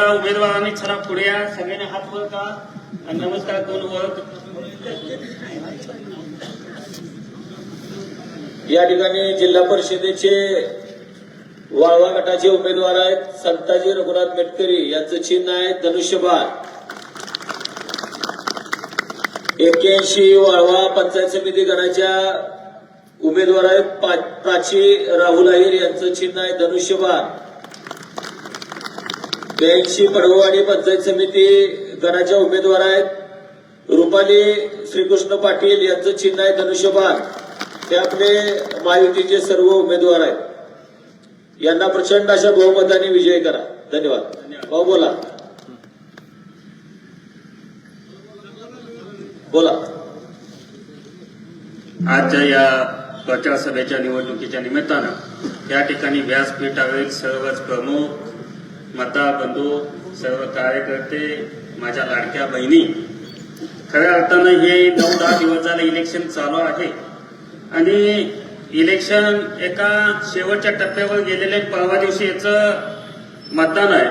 दादा उमेदवारांनी चला पुढे या सगळ्यांनी हात वर का नमस्कार करून ओळख या ठिकाणी जिल्हा परिषदेचे वाळवा गटाचे उमेदवार आहेत संताजी रघुनाथ मेटकरी यांचं चिन्ह आहे धनुष्यबाण एक्क्याऐंशी वाळवा पंचायत समिती गणाच्या उमेदवार आहेत प्राची राहुल अहिर यांचं चिन्ह आहे धनुष्यबाण ब्याऐंशी पडववाडी पंचायत समिती गणाच्या उमेदवार आहेत. रुपाली श्रीकृष्ण पाटील यांचं चिन्ह आहे धनुष्यबाण. ते आपले महायुतीचे सर्व उमेदवार आहेत. यांना प्रचंड अशा बहुमताने विजय करा. धन्यवाद. भाऊ बोला. बोला. आजच्या या प्रचार सभेच्या निवडणुकीच्या निमित्तानं या ठिकाणी व्यासपीठावरील सर्वच प्रमुख माता बंधू सर्व कार्यकर्ते माझ्या लाडक्या बहिणी. खऱ्या अर्थानं हे नऊ दहा दिवस झाले इलेक्शन चालू आहे. आणि इलेक्शन एका शेवटच्या टप्प्यावर गेलेले परवा दिवशी याचं मतदान आहे.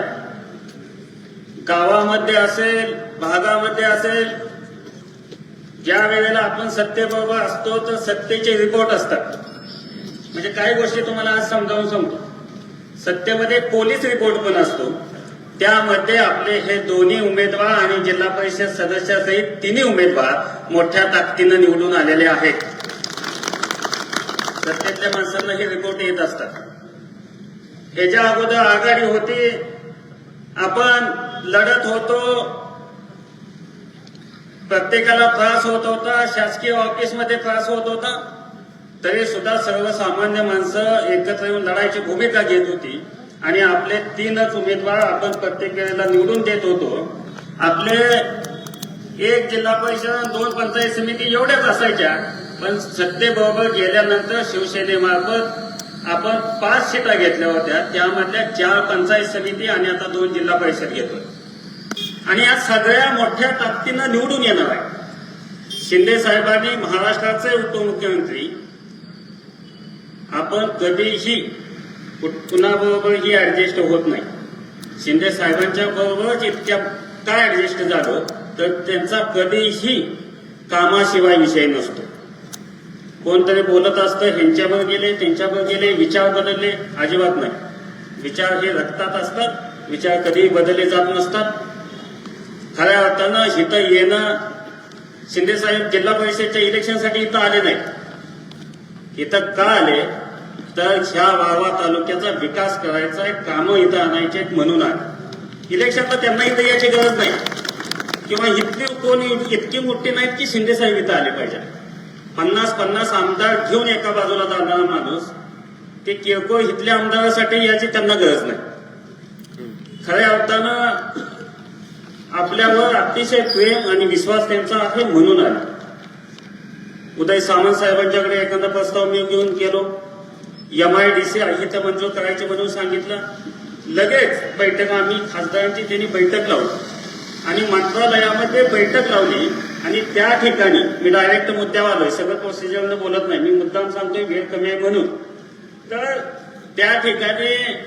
गावामध्ये असेल भागामध्ये असेल ज्या वेळेला आपण सत्तेबरोबर असतो तर सत्तेचे रिपोर्ट असतात. म्हणजे काही गोष्टी तुम्हाला आज समजावून सांगतो. सत्तेमध्ये पोलीस रिपोर्ट पण असतो. त्यामध्ये आपले हे दोन्ही उमेदवार आणि जिल्हा परिषद सदस्यासहित तिन्ही उमेदवार मोठ्या ताकदीनं निवडून आलेले आहेत. सत्तेतल्या माणसांना हे रिपोर्ट येत असतात. ह्याच्या अगोदर आघाडी होती आपण लढत होतो. प्रत्येकाला त्रास होत होता शासकीय ऑफिसमध्ये त्रास होत होता. तरी सुद्धा सर्वसामान्य माणसं एकत्र येऊन लढायची भूमिका घेत होती. आणि आपले तीनच उमेदवार आपण प्रत्येक वेळेला निवडून देत होतो. आपले एक जिल्हा परिषद दोन पंचायत समिती एवढ्याच असायच्या. पण सत्तेबरोबर गेल्यानंतर शिवसेनेमार्फत आपण पाच सीटा घेतल्या होत्या. त्यामधल्या चार पंचायत समिती आणि आता दोन जिल्हा परिषद घेतोय. आणि या सगळ्या मोठ्या ताकदीनं निवडून येणार आहे. शिंदे साहेबांनी महाराष्ट्राचे उपमुख्यमंत्री आपण कधीही कुणाबरोबर ही ऍडजस्ट होत नाही. शिंदे साहेबांच्या बरोबरच इतक्या काय ऍडजस्ट झालं तर त्यांचा कधीही कामाशिवाय विषय नसतो. कोणतरी बोलत असतं ह्यांच्यावर गेले त्यांच्यावर गेले विचार बदलले अजिबात नाही. विचार हे रक्तात असतात विचार कधीही बदलले जात नसतात. खऱ्या अर्थानं इथं येणं शिंदे साहेब जिल्हा परिषदच्या इलेक्शनसाठी इथं आले नाही इथं का आले? तर ह्या वाळवा तालुक्याचा विकास करायचा आहे कामं इथं आणायचे आहेत म्हणून आले इलेक्शन त्यांना इथं याची गरज नाही. किंवा इतकी कोण इतकी मोठी नाहीत की शिंदे साहेब इथं आले पाहिजे पन्नास पन्नास आमदार घेऊन एका बाजूला जाणारा माणूस ते किरकोळ इथल्या आमदारासाठी याची त्यांना गरज नाही. खऱ्या अर्थानं आपल्यावर अतिशय प्रेम आणि विश्वास त्यांचा आहे म्हणून आला. उदय सामंत साहेबांच्याकडे एखादा प्रस्ताव मी घेऊन गेलो. एम आय डी सी इथं मंजूर करायचे म्हणून सांगितलं. लगेच बैठक आम्ही खासदारांची त्यांनी बैठक लावली. आणि मंत्रालयामध्ये बैठक लावली. आणि त्या ठिकाणी मी डायरेक्ट मुद्द्यावर आलोय. सगळं प्रोसिजरनं बोलत नाही. मी मुद्दाम सांगतोय वेळ कमी आहे म्हणून. तर त्या ठिकाणी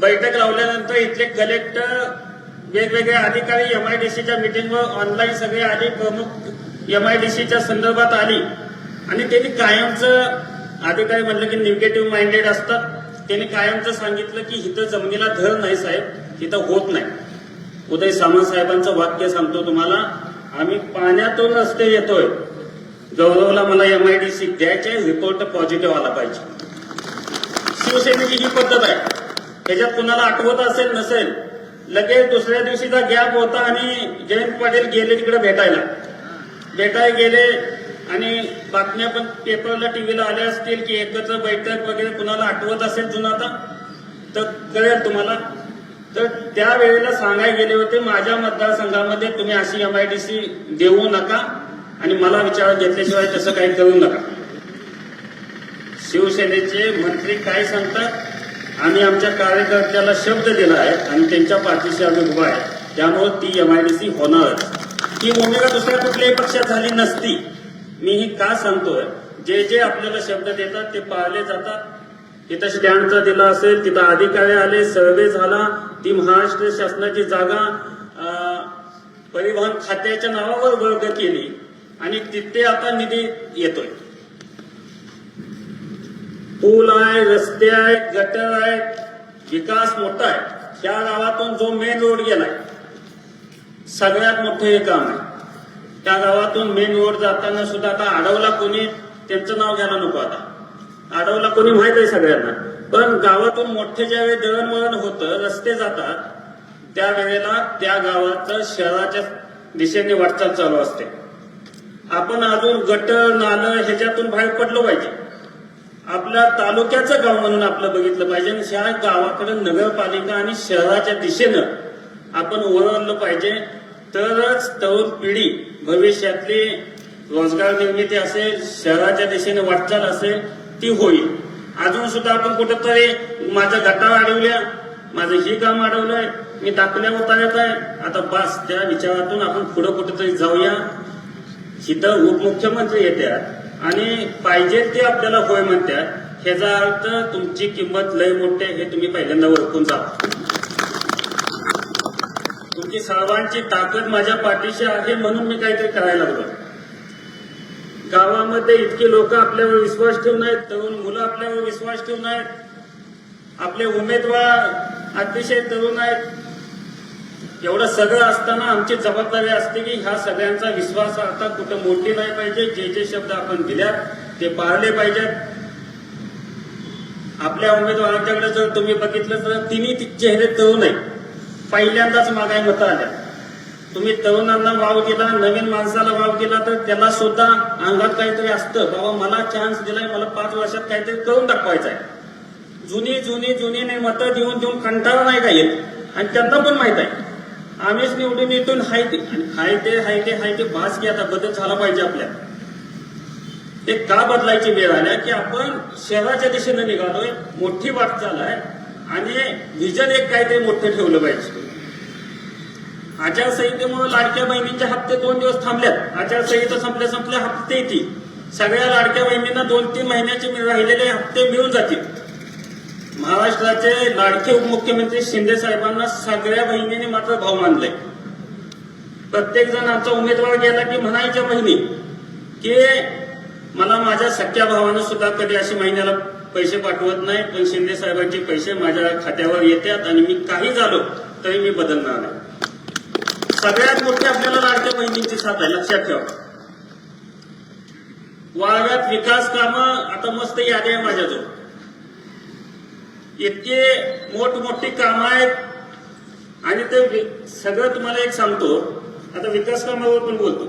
बैठक लावल्यानंतर इथले कलेक्टर वेगवेगळे अधिकारी एमआयडीसीच्या मिटिंगवर ऑनलाईन सगळे आले. प्रमुख एमआयडीसीच्या संदर्भात आली. आणि त्यांनी कायमचं अधिकारी म्हणलं की निगेटिव्ह माइंडेड असतात त्याने कायमचं सांगितलं की इथं जमिनीला धर नाही साहेब इथं होत नाही. उदय सामंत साहेबांचं वाक्य सांगतो तुम्हाला आम्ही पाण्यातून रस्ते येतोय गौरवला मला एमआयडीसी द्यायचे रिपोर्ट पॉझिटिव्ह आला पाहिजे. शिवसेनेची ही पद्धत आहे. त्याच्यात कुणाला आठवत असेल नसेल. लगेच दुसऱ्या दिवशीचा गॅप होता आणि जयंत पाटील गेले तिकडे भेटायला. भेटायला गेले आणि बातम्या पण पेपरला टीव्हीला आल्या असतील की एकत्र बैठक वगैरे कुणाला आठवत असेल जुना आता तर कळेल तुम्हाला. तर त्यावेळेला सांगायला गेले होते माझ्या मतदारसंघामध्ये तुम्ही अशी एम आय डी सी देऊ नका आणि मला विचारात घेतल्याशिवाय तसं काही करू नका. शिवसेनेचे मंत्री काय सांगतात? आम्ही आमच्या कार्यकर्त्याला शब्द दिला आहे आणि त्यांच्या पाठीशी आम्ही उभा आहे. त्यामुळे ती यम आय डी सी होणारच. ती भूमिका दुसऱ्या कुठल्याही पक्षात झाली नसती. मी ही का सांगतोय? जे जे आपल्याला शब्द देतात ते पाळले जातात. तिथं स्टँडचा दिला असेल तिथं अधिकारी आले सर्वे झाला ती महाराष्ट्र शासनाची जागा परिवहन खात्याच्या नावावर वर्ग केली. आणि तिथे आता निधी येतोय. पूल आहे रस्ते आहेत गटर आहेत विकास मोठा आहे. त्या गावातून जो मेन रोड गेलाय सगळ्यात मोठं हे काम आहे. त्या गावातून मेन रोड जाताना सुद्धा आता आडवला कोणी त्यांचं नाव घ्यायला नको आता. आडवला कोणी माहीत आहे सगळ्यांना. पण गावातून मोठे ज्यावेळी दळणवळण होतं रस्ते जातात त्यावेळेला त्या गावाचं शहराच्या दिशेने वाटचाल चालू असते. आपण अजून गटर नालं ह्याच्यातून बाहेर पडलो पाहिजे. आपल्या तालुक्याचं गाव म्हणून आपलं बघितलं पाहिजे आणि ह्या गावाकडे नगरपालिका आणि शहराच्या दिशेनं आपण ओरडलं पाहिजे. तरच तरुण पिढी भविष्यातली रोजगार निर्मिती असेल शहराच्या दिशेने वाटचाल असेल ती होईल. अजून सुद्धा आपण कुठंतरी माझ्या गटा अडवल्या माझं ही काम अडवलंय मी दाखल्या उतारत आहे. आता बस त्या विचारातून आपण पुढं कुठेतरी जाऊया. इथं उपमुख्यमंत्री येतात आणि पाहिजे ते आपल्याला होय म्हणतात ह्याचा अर्थ तुमची किंमत लय आहे हे तुम्ही पहिल्यांदा ओळखून जा. की सर्वांची ताकद माझ्या पाठीशी आहे म्हणून मी काहीतरी करायला लागलो. गावामध्ये इतके लोक आपल्यावर विश्वास ठेवून आहेत तरुण मुलं आपल्यावर विश्वास ठेवून आहेत. आपले उमेदवार अतिशय तरुण आहेत. एवढं सगळं असताना आमची जबाबदारी असते की ह्या सगळ्यांचा विश्वास आता कुठं मोठी नाही पाहिजे जे जे शब्द आपण दिल्यात ते पाळले पाहिजेत. आपल्या उमेदवारांच्याकडे जर तुम्ही बघितलं तर तिन्ही चेहरे तरुण आहेत. पहिल्यांदाच मागाय मतं आल्या. तुम्ही तरुणांना वाव दिला नवीन माणसाला वाव दिला तर त्याला सुद्धा अंगात काहीतरी असतं. बाबा मला चान्स दिलाय मला पाच वर्षात काहीतरी करून दाखवायचं आहे जुनी जुनी जुनी नाही मतं देऊन देऊन कंटाळा नाही का येत? आणि त्यांना पण माहीत आहे. आम्हीच निवडून येतून हायते आणि हाय ते हाय ते हाय ते भास की आता बदल झाला पाहिजे आपल्या. ते का बदलायची वेळ आल्या की आपण शहराच्या दिशेने निघालोय मोठी वाटचाल आहे आणि विजन एक काहीतरी मोठं ठेवलं पाहिजे. आचारसंहितेमुळे लाडक्या बहिणींचे हप्ते दोन दिवस थांबल्यात. आचारसंहिता संपल्या संपल्या हप्ते येतील. सगळ्या लाडक्या बहिणींना दोन तीन महिन्याचे राहिलेले हप्ते मिळून जातील. महाराष्ट्राचे लाडके उपमुख्यमंत्री शिंदे साहेबांना सगळ्या बहिणीने मात्र भाव मानलाय. प्रत्येक जण आमचा उमेदवार गेला की म्हणायच्या बहिणी की मला माझ्या सख्या भावानं सुद्धा कधी अशी महिन्याला पैसे पाठवत नाही. पण शिंदे साहेबांचे पैसे माझ्या खात्यावर येतात आणि मी काही झालो तरी मी बदलणार नाही. सगळ्यात मोठी आपल्याला लाडक्या बहिणींची साथ आहे. लक्षात ठेवा. वाव्यात विकास कामं आता मस्त यादी आहे माझ्याजवळ. इतके मोठमोठी कामं आहेत. आणि ते सगळं तुम्हाला एक सांगतो. आता विकास कामावर पण बोलतो.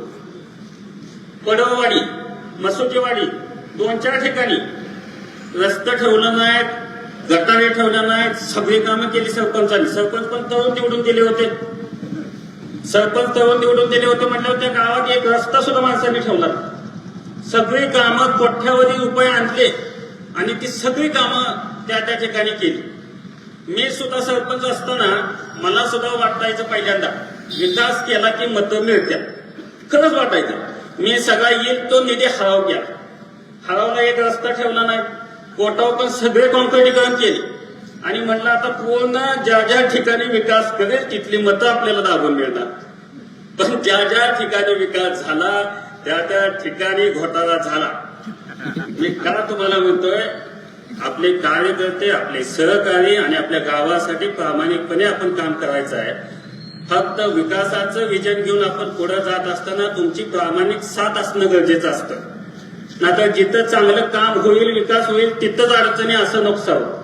पडववाडी मसुकेवाडी दोन चार ठिकाणी रस्ते ठेवला नाहीत गटारे ठेवल्या नाहीत सगळी कामं केली सरपंचांनी. सरपंच पण तरुण निवडून दिले होते. सरपंच तरुण निवडून दिले होते म्हटल्यावर त्या गावात एक रस्ता सुद्धा माणसांनी ठेवला सगळी कामं कोठ्यावरी रुपये आणले आणि ती सगळी कामं त्या त्या ठिकाणी केली. मी सुद्धा सरपंच असताना मला सुद्धा वाटायचं पहिल्यांदा विकास केला की मतं मिळत्या. खरंच वाटायचं. मी सगळा येईल तो निधी हराव केला हरावला एक रस्ता ठेवला नाही. कोटावर पण सगळे कॉन्क्रिटीकरण केले. आणि म्हटलं आता पूर्ण ज्या ज्या ठिकाणी विकास करेल तिथली मतं आपल्याला दाबून मिळणार पण ज्या ज्या ठिकाणी विकास झाला त्या त्या ठिकाणी घोटाळा झाला. मी का तुम्हाला म्हणतोय आपले कार्यकर्ते आपले सहकारी आणि आपल्या गावासाठी प्रामाणिकपणे आपण काम करायचं आहे. फक्त विकासाचं विजन घेऊन आपण पुढे जात असताना तुमची प्रामाणिक साथ असणं गरजेचं असतं. नाहीतर जिथं चांगलं काम होईल विकास होईल तिथंच अडचणी असं नुकसान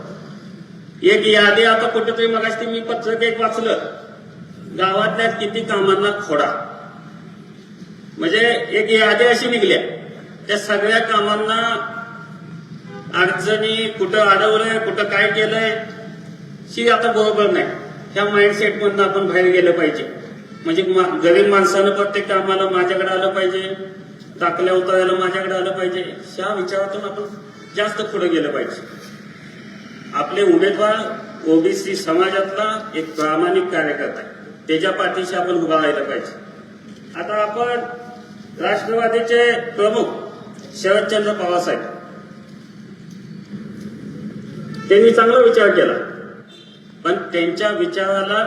एक यादी आता कुठेतरी मगाशी मी पत्रक एक वाचलं. गावातल्या किती कामांना खोडा. म्हणजे एक यादी अशी निघल्या. त्या सगळ्या कामांना अडचणी कुठं अडवलंय कुठं काय केलंय ही आता बरोबर नाही. ह्या माइंडसेट मधनं आपण बाहेर गेलं पाहिजे. म्हणजे मा- गरीब माणसानं प्रत्येक कामाला माझ्याकडे आलं पाहिजे. दाखल्या उतरायला माझ्याकडे आलं पाहिजे ह्या विचारातून आपण जास्त पुढे गेलं पाहिजे. आपले उमेदवार ओबीसी समाजातला एक प्रामाणिक कार्यकर्ता आहे. त्याच्या पाठीशी आपण उभा राहिला पाहिजे. आता आपण राष्ट्रवादीचे प्रमुख शरदचंद्र पवारसाहेब त्यांनी चांगला विचार केला. पण त्यांच्या विचाराला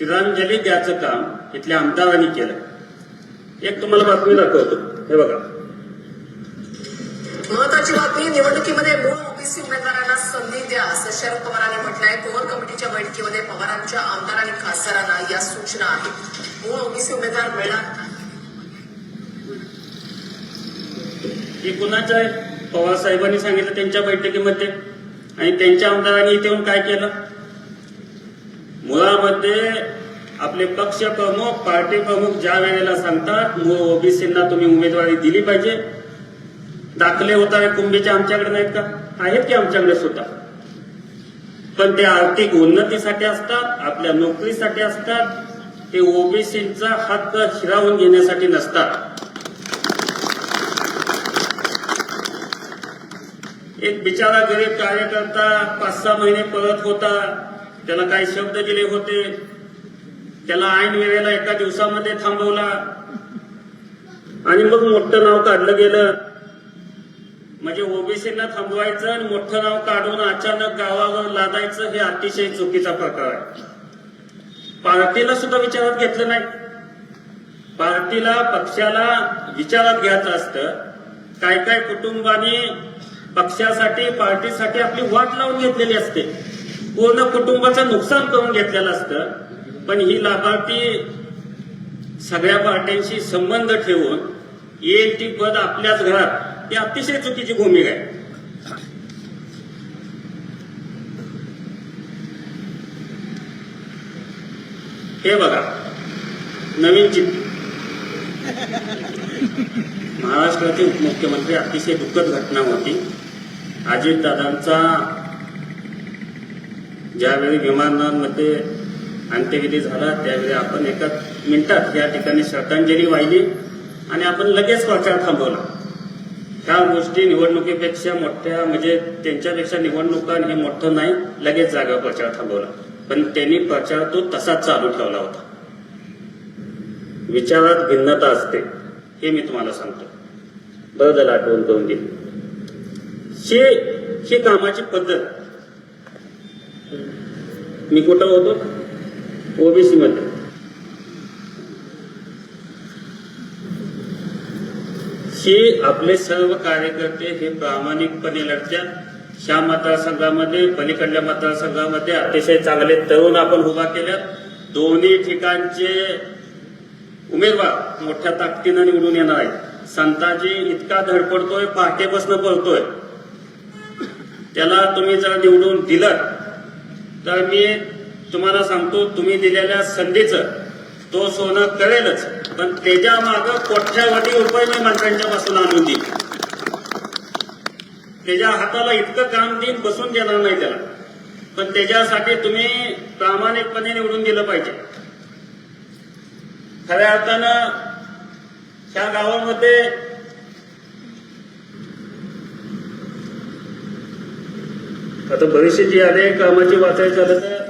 तिरांजली द्यायचं काम इथल्या आमदारांनी केलं. एक तुम्हाला बातमी दाखवतो. हे बघा. महत्वाची बातमी निवडणुकीमध्ये मूळ ओबीसी उमेदवारांना संधी द्या असं शरद पवारांनी म्हटलंय. कोर कमिटीच्या बैठकीमध्ये पवारांच्या आमदार आणि खासदारांना या सूचना आहेत. मूळ ओबीसी उमेदवार मिळणार. ही कुणाच्या आहे पवार साहेबांनी सांगितलं त्यांच्या बैठकीमध्ये. आणि त्यांच्या आमदारांनी इथे येऊन काय केलं? मुळामध्ये आपले पक्ष प्रमुख पार्टी प्रमुख ज्या वेळेला सांगतात ओबीसींना तुम्ही उमेदवारी दिली पाहिजे. दाखले होता कुंभीचे आमच्याकडे नाहीत का? आहेत की आमच्याकडे सुद्धा? पण ते आर्थिक उन्नतीसाठी असतात आपल्या नोकरीसाठी असतात ते ओबीसींचा हक्क हिरावून घेण्यासाठी नसतात. एक बिचारा गरीब कार्यकर्ता पाच सहा महिने परत होता त्याला काही शब्द दिले होते. त्याला ऐन वेळेला एका दिवसामध्ये थांबवला. आणि मग मोठं नाव काढलं गेलं. म्हणजे ओबीसीला थांबवायचं आणि मोठं नाव काढून अचानक गावावर लादायचं हे अतिशय चुकीचा प्रकार आहे. पार्टीला सुद्धा विचारात घेतलं नाही. पार्टीला पक्षाला विचारात घ्यायचं असतं. काय काय कुटुंबाने पक्षासाठी पार्टीसाठी आपली वाट लावून घेतलेली असते. पूर्ण कुटुंबाचं नुकसान करून घेतलेलं असतं. पण ही लाभार्थी सगळ्या पार्ट्यांशी संबंध ठेवून येईल ती पद आपल्याच घरात ही अतिशय चुकीची भूमिका आहे. हे बघा नवीन चित्र महाराष्ट्राचे उपमुख्यमंत्री अतिशय दुःखद घटना होती. अजितदादांचा ज्यावेळी विमानांमध्ये अंत्यविधी झाला त्यावेळी आपण एका मिनिटात या ठिकाणी श्रद्धांजली वाहिली आणि आपण लगेच प्रचार थांबवला. त्या गोष्टी निवडणुकीपेक्षा मोठ्या म्हणजे त्यांच्यापेक्षा निवडणुका हे मोठं नाही लगेच जागा प्रचार थांबवला. पण त्यांनी प्रचार तो तसाच चालू ठेवला होता. विचारात भिन्नता असते हे मी तुम्हाला सांगतो. बरं आठवण करून देईल हे ही कामाची पद्धत. मी कुठं होतो? ओबीसी मध्ये. ही आपले सर्व कार्यकर्ते हे प्रामाणिकपणे लढतात ह्या मतदारसंघामध्ये पलीकडल्या मतदारसंघामध्ये अतिशय चांगले तरुण आपण उभा केल्यात. दोन्ही ठिकाणचे उमेदवार मोठ्या ताकदीनं निवडून येणार आहेत. संताजी इतका धडपडतोय पहाटेपासून पळतोय. त्याला तुम्ही जर निवडून दिलं तर मी तुम्हाला सांगतो तुम्ही दिलेल्या संधीचं तो सोनं करेलच पण त्याच्या माग कोट्यावधी रुपये मी माणसांच्या पासून आणून देईन. त्याच्या हाताला इतकं काम देईन बसून देणार नाही त्याला. पण त्याच्यासाठी तुम्ही प्रामाणिकपणे निवडून दिलं पाहिजे. खऱ्या अर्थानं ह्या गावामध्ये आता भविष्याची जी आहे कामाची वाचायची झालं तर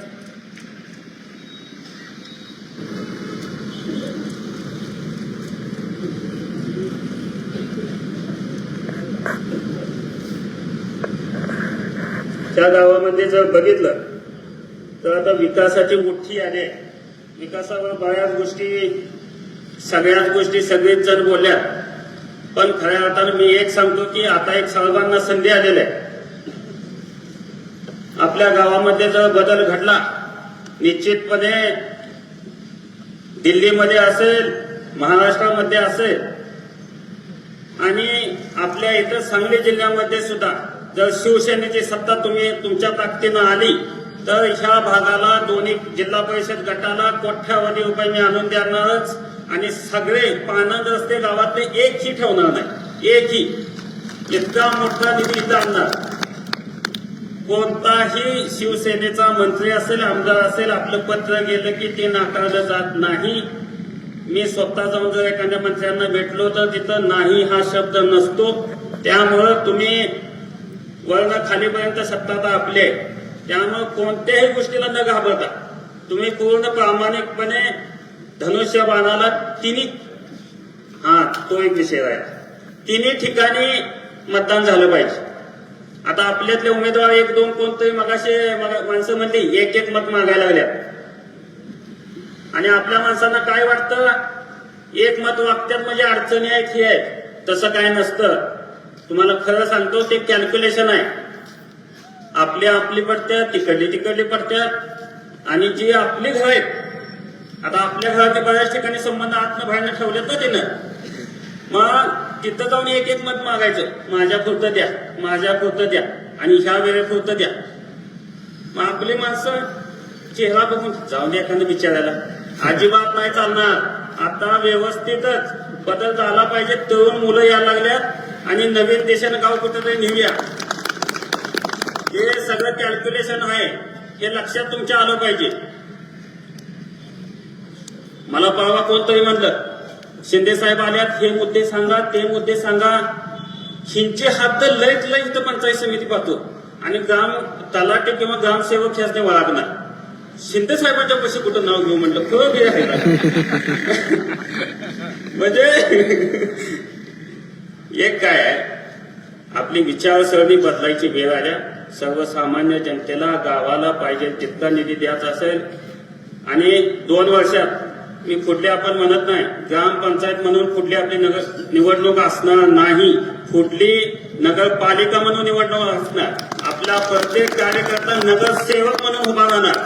त्या गावामध्ये जर बघितलं तर आता विकासाची मोठी आली आहे. विकासावर बऱ्याच गोष्टी सगळ्याच गोष्टी सगळेच जण बोलल्या पण खऱ्या अर्थानं मी एक सांगतो की आता एक सर्वांना संधी आलेली आहे. आपल्या गावामध्ये जर बदल घडला निश्चितपणे दिल्लीमध्ये असेल महाराष्ट्रामध्ये असेल आणि आपल्या इथं सांगली जिल्ह्यामध्ये सुद्धा जर शिवसेनेची सत्ता तुम्ही तुमच्या ताकदीनं आली तर ह्या भागाला दोन्ही जिल्हा परिषद गटाला कोट्यावधी रुपये मी आणून देणारच. आणि सगळे पानंद रस्ते गावातले एकही ठेवणार नाही. एकही. इतका मोठा निधी इथं आणणार. कोणताही शिवसेनेचा मंत्री असेल आमदार असेल आपलं पत्र गेलं की ते नाकारलं जात नाही. मी स्वतः जाऊन जर एखाद्या मंत्र्यांना भेटलो तर तिथं नाही हा शब्द नसतो. त्यामुळं तुम्ही वर्ण खालीपर्यंत सत्ता आता आपले आहे. त्यामुळं कोणत्याही गोष्टीला न घाबरता तुम्ही पूर्ण प्रामाणिकपणे धनुष्य बाणाला तिन्ही हा तो एक विषय आहे. तिन्ही ठिकाणी मतदान झालं पाहिजे. आता आपल्यातले उमेदवार एक दोन कोणतरी मगाशी माणसं म्हणली एक एक मत मागायला लागल्यात. आणि आपल्या माणसांना काय वाटतं? एक मत वागत्यात म्हणजे अडचणी आहेत हे आहेत. तसं काय नसतं. तुम्हाला खरं सांगतो ते कॅल्क्युलेशन आहे. आपली आपली पडत्यात तिकडली तिकडली पडत्यात आणि जी आपली घर आहेत आता आपल्या घराचे बऱ्याच ठिकाणी संबंध आतनं बाहेरनं ठेवलेत ना तिनं. मग तिथं जाऊन एक एक मत मागायचं माझ्या पुरतं द्या माझ्या पुरतं द्या आणि ह्या वेळेपुरतं द्या. मग आपली माणसं चेहरा बघून जाऊन द्या एखादं विचारायला अजिबात नाही चालणार. आता व्यवस्थितच बदल झाला पाहिजे तरुण मुलं यायला लागल्यात. आणि नवीन देशानं गाव कुठेतरी नेऊया. हे सगळं कॅल्क्युलेशन आहे. हे लक्षात तुमच्या आलं पाहिजे. मला परवा कोणतरी म्हणलं. शिंदे साहेब आल्यात हे मुद्दे सांगा ते मुद्दे सांगा. हिंचे हात तर लईत इथं पंचायत समिती पाहतो. आणि ग्राम तलाटे किंवा ग्रामसेवक ह्याच नाही वळगणार. शिंदे साहेबांच्या पैसे कुठं नाव घेऊ म्हटलं खरं बी आहे म्हणजे एक काय आहे? आपली विचारसरणी बदलायची वेळ आल्या. सर्वसामान्य जनतेला गावाला पाहिजे तितका निधी द्यायचा असेल. आणि दोन वर्षात मी कुठले आपण म्हणत नाही ग्रामपंचायत म्हणून कुठली आपली नगर निवडणूक असणार नाही. कुठली नगरपालिका म्हणून निवडणूक असणार. आपला प्रत्येक कार्यकर्ता नगरसेवक म्हणून उभा राहणार.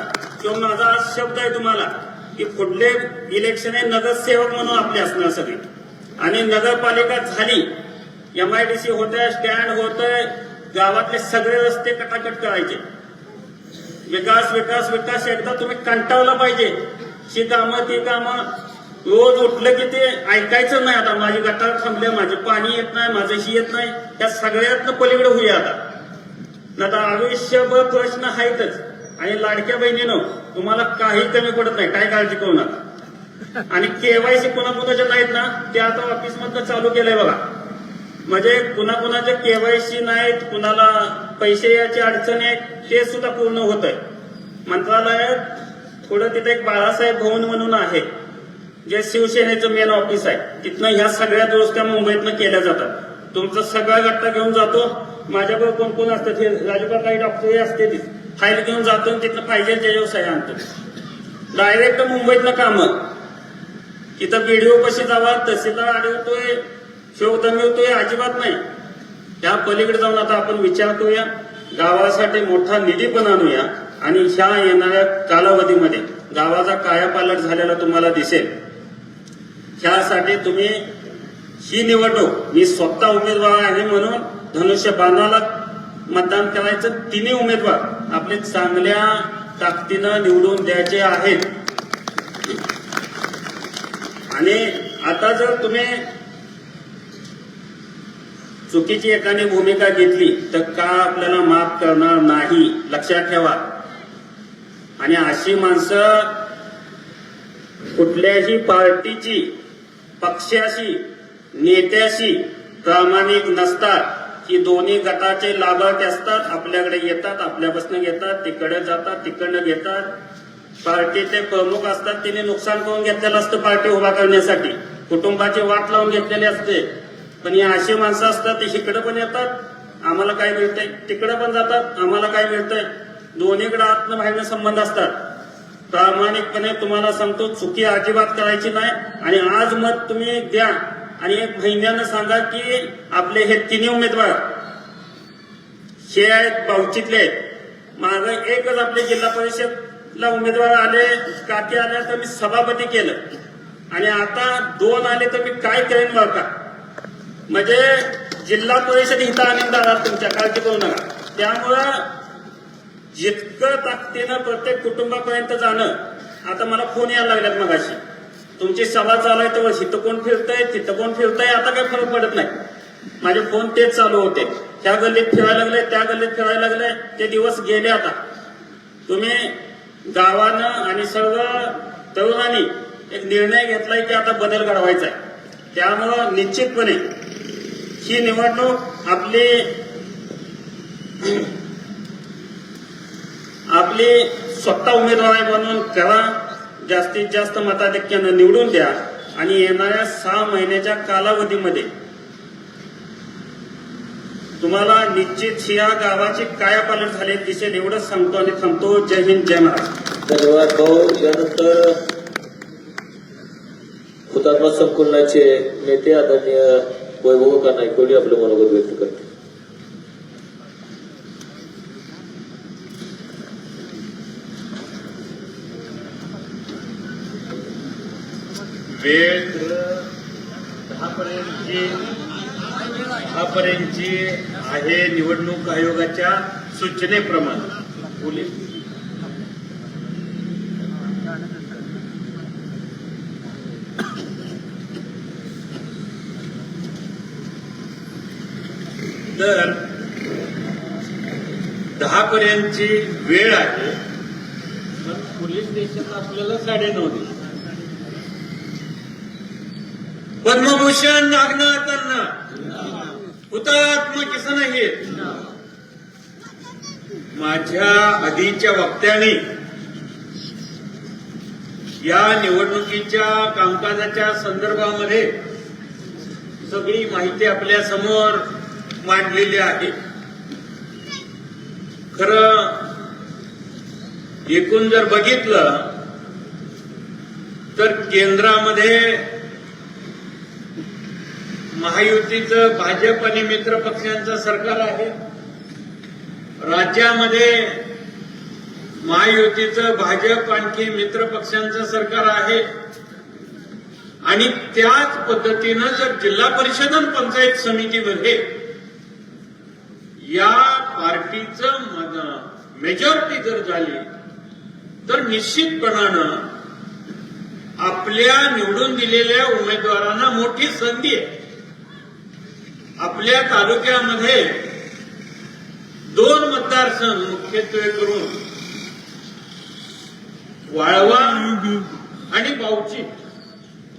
किंवा माझा शब्द आहे तुम्हाला की कुठले इलेक्शन आहे नगरसेवक म्हणून आपले असणार सगळे. आणि नगरपालिका झाली एमआयडीसी सी होतंय स्टँड होतंय गावातले सगळे रस्ते कटाकट करायचे. विकास विकास विकास एकदा तुम्ही कंटाळला पाहिजे. ही कामं ती कामं. रोज उठलं की ते ऐकायचं नाही आता. माझी गटार थांबले माझे पाणी येत नाही माझं ही येत नाही. त्या सगळ्यातनं पलीकडे होऊया आता. न आता आयुष्यभर प्रश्न आहेतच आणि लाडक्या बहिणीनं तुम्हाला काही कमी पडत नाही. काय काळजी करू नका. आणि केवायसी कुणाकुणाच्या नाहीत ना ते आता ऑफिसमधनं चालू केलंय बघा. म्हणजे कुणाकुणाचे केवायसी नाहीत कुणाला पैसे याची अडचणी आहेत ते सुद्धा पूर्ण होत आहे मंत्रालयात थोडं तिथे एक बाळासाहेब भवन म्हणून आहे जे शिवसेनेचं मेन ऑफिस आहे. तिथनं ह्या सगळ्या दुरुस्त्या मुंबईतनं केल्या जातात. तुमचा सगळा गट्टा घेऊन जातो. माझ्याबरोबर कोण कोण असतात हे राजूबा काही डॉक्टरही असते फाईल घेऊन जातो आणि तिथनं पाहिजे ते व्यवसाय आणतो. डायरेक्ट मुंबईतनं कामं. तिथं बीडीओ कशी जावा तहसीलदार आढळतोय शोध मिळतोय अजिबात नाही. ह्या पलीकडे जाऊन आता आपण विचार करूया. गावासाठी मोठा निधी पण आणूया आणि ह्या येणाऱ्या कालावधीमध्ये गावाचा कायापालट झालेला तुम्हाला दिसेल. ह्यासाठी तुम्ही ही निवडणूक मी स्वतः उमेदवार आहे म्हणून धनुष्य बाणाला मतदान करायचं तिन्ही उमेदवार आपले चांगल्या ताकदीनं निवडून द्यायचे आहेत. आणि आता जर तुम्ही चुकीची एकाने भूमिका घेतली तर का आपल्याला माफ करणार नाही? लक्षात ठेवा. आणि अशी माणसं कुठल्याही पार्टीची पक्षाशी नेत्याशी प्रामाणिक नसतात. की दोन्ही गटाचे लाभार्थी असतात. आपल्याकडे येतात आपल्यापासून घेतात तिकडे जातात तिकडनं घेतात. पार्टीचे प्रमुख असतात तिने नुकसान करून घेतलेलं असतं पार्टी उभा करण्यासाठी. कुटुंबाची वाट लावून घेतलेली असते. पण हे असे माणसं असतात ते इकडे पण येतात आम्हाला काय मिळतंय तिकडे पण जातात आम्हाला काय मिळतंय दोन्हीकडे आत्म संबंध असतात. प्रामाणिकपणे तुम्हाला सांगतो चुकी अजिबात करायची नाही आणि आज मत तुम्ही द्या आणि एक महिन्यानं सांगा की आपले हे तिन्ही उमेदवार हे आहेत बावचितले आहेत. माग एकच आपले जिल्हा परिषदला उमेदवार आले काकी आल्या तर मी सभापती केलं. आणि आता दोन आले तर मी काय करेन बरं का म्हणजे जिल्हा परिषद हिता आनंद आला तुमच्या काळजी करू नका. त्यामुळं जितकं ताकदीनं प्रत्येक कुटुंबापर्यंत जाणं आता मला फोन यायला लागल्यात मगाशी. तुमची सभा चालू आहे तेव्हा इथं कोण फिरतंय तिथं कोण फिरतंय आता काही फरक पडत नाही. माझे फोन तेच चालू होते. त्या गल्लीत फिरायला लागले त्या गल्लीत फिरायला लागले ते दिवस गेले आता. तुम्ही गावानं आणि सर्व तरुणांनी एक निर्णय घेतलाय की आता बदल घडवायचा आहे त्यामुळं निश्चितपणे ही निवडणूक आपली आपली स्वतः उमेदवार आहे म्हणून करा. जास्तीत जास्त मताधिक्यानं निवडून द्या. आणि येणाऱ्या सहा महिन्याच्या कालावधीमध्ये तुम्हाला निश्चित या गावाची कायापालट झाले दिसेल. एवढंच सांगतो आणि थांबतो. जय हिंद जय महाराज धन्यवाद भाऊ. यानंतर हुतात्मा संकुलनाचे नेते आदरणीय वैभव का नायकवडी आपलं मनोगत व्यक्त करते वेळ दहा पर्यंतची आहे निवडणूक आयोगाच्या सूचनेप्रमाणे. पोलीस तर दहा पर्यंतची वेळ आहे. पण पोलीस स्टेशन आपल्याला साडेनऊ दिली पद्मभूषण नागनाथांना हुतात्मा किसन आहे माझ्या आधीच्या वक्त्याने या निवडणुकीच्या कामकाजाच्या संदर्भामध्ये सगळी माहिती आपल्यासमोर मांडलेली आहे. खर एकूण जर बघितलं तर केंद्रामध्ये महायुतीचं भाजप आणि मित्र पक्षांचं सरकार आहे. राज्यामध्ये महायुतीचं भाजप आणखी मित्र पक्षांचं सरकार आहे. आणि त्याच पद्धतीनं जर जिल्हा परिषद पंचायत समितीमध्ये या पार्टीचं मेजॉरिटी जर झाली तर निश्चितपणानं आपल्या निवडून दिलेल्या उमेदवारांना मोठी संधी आहे. आपल्या तालुक्यामध्ये दोन मतदारसंघ मुख्यत्वे करून वाळवा आणि बावची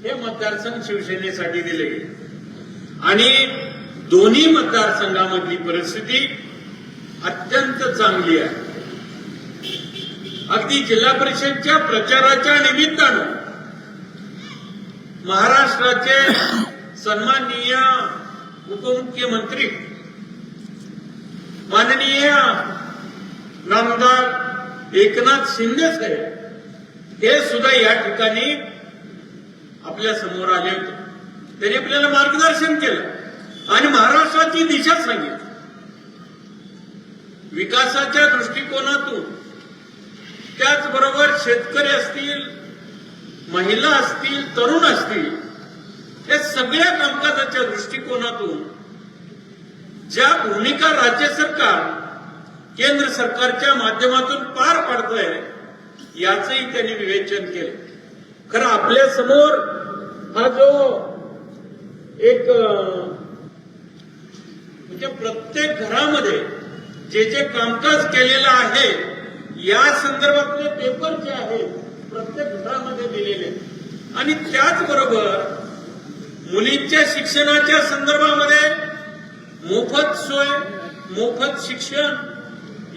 हे मतदारसंघ शिवसेनेसाठी दिले गेले. आणि दोन्ही मतदारसंघामधली परिस्थिती अत्यंत चांगली आहे. अगदी जिल्हा परिषदच्या प्रचाराच्या निमित्तानं महाराष्ट्राचे सन्माननीय उपमुख्यमंत्री माननीय नामदार एकनाथ शिंदे साहेब हे सुद्धा या ठिकाणी आपल्यासमोर आले होते. त्यांनी आपल्याला मार्गदर्शन केलं. आणि महाराष्ट्राची दिशा सांगितली विकासाच्या दृष्टिकोनातून त्याचबरोबर शेतकरी असतील महिला असतील तरुण असतील या सगळ्या कामकाजाच्या दृष्टिकोनातून ज्या भूमिका राज्य सरकार केंद्र सरकारच्या माध्यमातून पार पाडतंय याचंही त्यांनी विवेचन केलं खरं आपल्यासमोर हा जो एक म्हणजे प्रत्येक घरामध्ये जे जे कामकाज केलेलं आहे या संदर्भातले पेपर जे आहेत प्रत्येक घरामध्ये दिलेले आणि त्याचबरोबर मुलींच्या शिक्षणाच्या संदर्भामध्ये मोफत सोय मोफत शिक्षण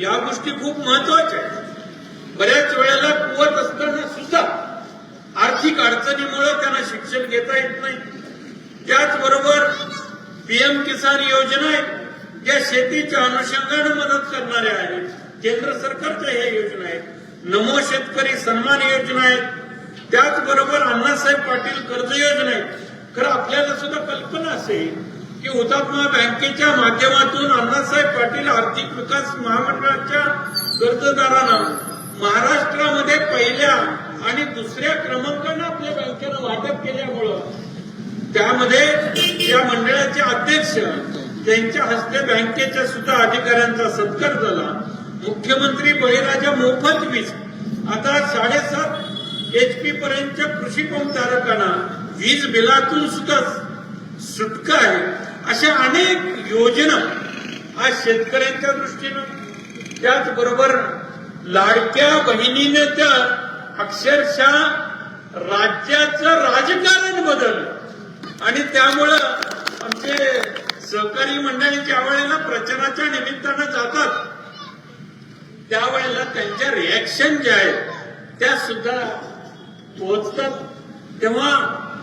या गोष्टी खूप महत्त्वाच्या आहेत. बऱ्याच वेळेला कुवत असताना सुद्धा आर्थिक अडचणीमुळे त्यांना शिक्षण घेता येत नाही. त्याचबरोबर पीएम किसान योजना आहेत ज्या शेतीच्या अनुषंगानं मदत करणाऱ्या आहेत. केंद्र सरकारच्या ह्या योजना आहेत नमो शेतकरी सन्मान योजना आहेत त्याचबरोबर अण्णासाहेब पाटील कर्ज योजना आहेत खरं आपल्याला सुद्धा कल्पना असेल की हुतात्मा बँकेच्या माध्यमातून अण्णासाहेब पाटील आर्थिक विकास महामंडळाच्या कर्जदारांना महाराष्ट्रामध्ये पहिल्या आणि दुसऱ्या क्रमांकानं आपल्या बँकेनं वाटप केल्यामुळं त्यामध्ये या मंडळाचे अध्यक्ष त्यांच्या हस्ते बँकेच्या सुद्धा अधिकाऱ्यांचा सत्कार झाला. मुख्यमंत्री बळीराजा मोफत वीज. आता साडेसात एच पी पर्यंतच्या कृषी पंप धारकांना वीज बिलातून सुद्धा सुटका आहे. अशा अनेक योजना आज शेतकऱ्यांच्या दृष्टीनं त्याचबरोबर लाडक्या बहिणीने तर अक्षरशः राज्याचं राजकारण बदललं. आणि त्यामुळं आमचे सहकारी मंडळी ज्या वेळेला प्रचाराच्या निमित्तानं जातात. त्यावेळेला त्यांच्या रिॲक्शन ज्या आहेत त्या सुद्धा पोहोचतात. तेव्हा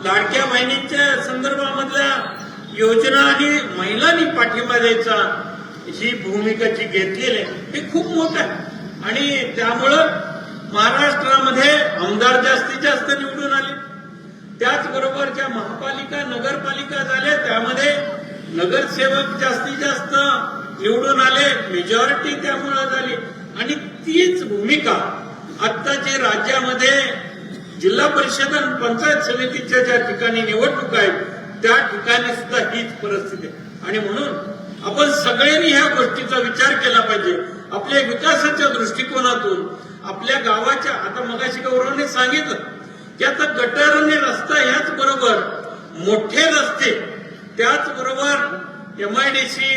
लाडक्या बहिणींच्या संदर्भामधल्या योजना आणि महिलांनी पाठिंबा द्यायचा ही भूमिका जी घेतलेली आहे हे खूप मोठं आहे. आणि त्यामुळं महाराष्ट्रामध्ये आमदार जास्तीत जास्त निवडून आले. त्याचबरोबर ज्या महापालिका नगरपालिका झाल्या त्यामध्ये नगरसेवक जास्तीत जास्त निवडून आले मेजॉरिटी त्यामुळे झाली. आणि तीच भूमिका आत्ताचे राज्यामध्ये जिल्हा परिषद आणि पंचायत समितीच्या ज्या ठिकाणी निवडणूक आहेत त्या ठिकाणी सुद्धा हीच परिस्थिती आहे. आणि म्हणून आपण सगळ्यांनी ह्या गोष्टीचा विचार केला पाहिजे. आपल्या विकासाच्या दृष्टिकोनातून आपल्या गावाच्या आता मगाशी गौरवने सांगितलं याचा आता गटर आणि रस्ता ह्याच बरोबर मोठे रस्ते त्याचबरोबर एमआयडीसी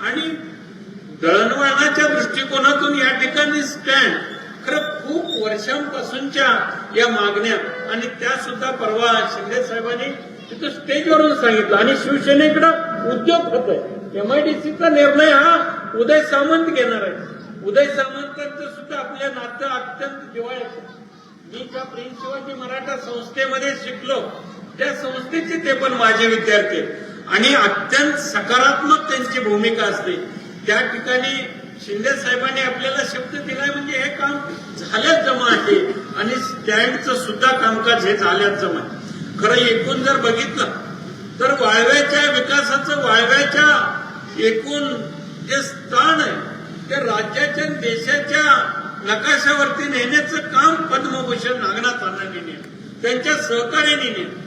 आणि दळणवळणाच्या दृष्टिकोनातून या ठिकाणी स्टँड खरं खूप वर्षांपासूनच्या या मागण्या आणि त्या सुद्धा परवा शिंदे साहेबांनी तिथं स्टेजवरून सांगितलं. आणि शिवसेनेकडं उद्योग होत आहे एमआयडीसीचा निर्णय हा उदय सामंत घेणार आहे. उदय सामंतांचं सुद्धा आपल्या नातं अत्यंत जिवाळ्याचं मी त्या प्रिन्स शिवाजी मराठा संस्थेमध्ये शिकलो त्या संस्थेचे ते पण माझे विद्यार्थी आणि अत्यंत सकारात्मक त्यांची भूमिका असते. त्या ठिकाणी शिंदे साहेबांनी आपल्याला शब्द दिलाय म्हणजे हे काम झाल्याच जमा आहे आणि स्टँडचं सुद्धा कामकाज हे झाल्याच जमा आहे खरं एकूण जर बघितलं तर वाळव्याच्या विकासाचं वाळव्याच्या एकूण जे स्थान आहे ते राज्याच्या देशाच्या नकाशावरती नेण्याचं काम पद्मभूषण नागनाथांना अण्णांनी त्यांच्या सहकार्याने नेलं.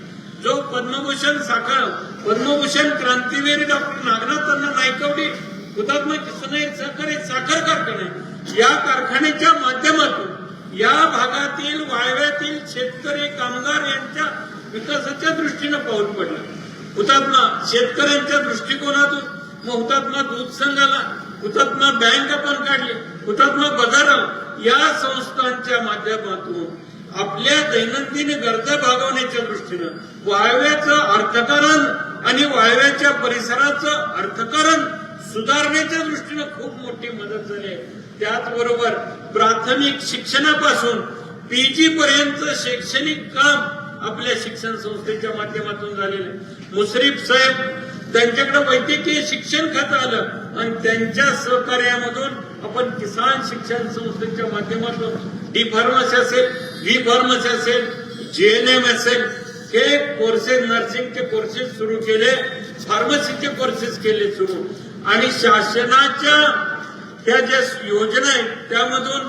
जो पद्मभूषण साखर पद्मभूषण क्रांतीवीर डॉक्टर नागनाथांना नायकवडी हुतात्मा किसनाई सहकारी साखर कारखाना या कारखान्याच्या माध्यमातून या भागातील वाळव्यातील शेतकरी कामगार यांच्या विकासाच्या दृष्टीनं पाऊल पडलं. हुतात्मा शेतकऱ्यांच्या दृष्टिकोनातून मग हुतात्मा दूध संघाला हुतात्मा बँक आपण काढली हुतात्मा बाजाराला या संस्थांच्या माध्यमातून आपल्या दैनंदिन गरजा भागवण्याच्या दृष्टीनं वाळव्याचं अर्थकारण आणि वाळव्याच्या परिसराचं अर्थकारण सुधारण्याच्या दृष्टीनं खूप मोठी मदत झाली आहे. त्याचबरोबर प्राथमिक शिक्षणापासून पीजी पर्यंत शैक्षणिक काम आपल्या शिक्षण संस्थेच्या माध्यमातून झालेलं आहे. मुश्रीफ साहेब त्यांच्याकडे वैद्यकीय शिक्षण खातं आलं आणि त्यांच्या सहकार्यामधून आपण किसान शिक्षण संस्थेच्या माध्यमातून डी फार्मसी असेल व्ही फार्मसी असेल जेएनएम असेल हे कोर्सेस नर्सिंगचे कोर्सेस सुरू केले फार्मसीचे कोर्सेस केले सुरू. आणि शासनाच्या त्या ज्या योजना आहेत त्यामधून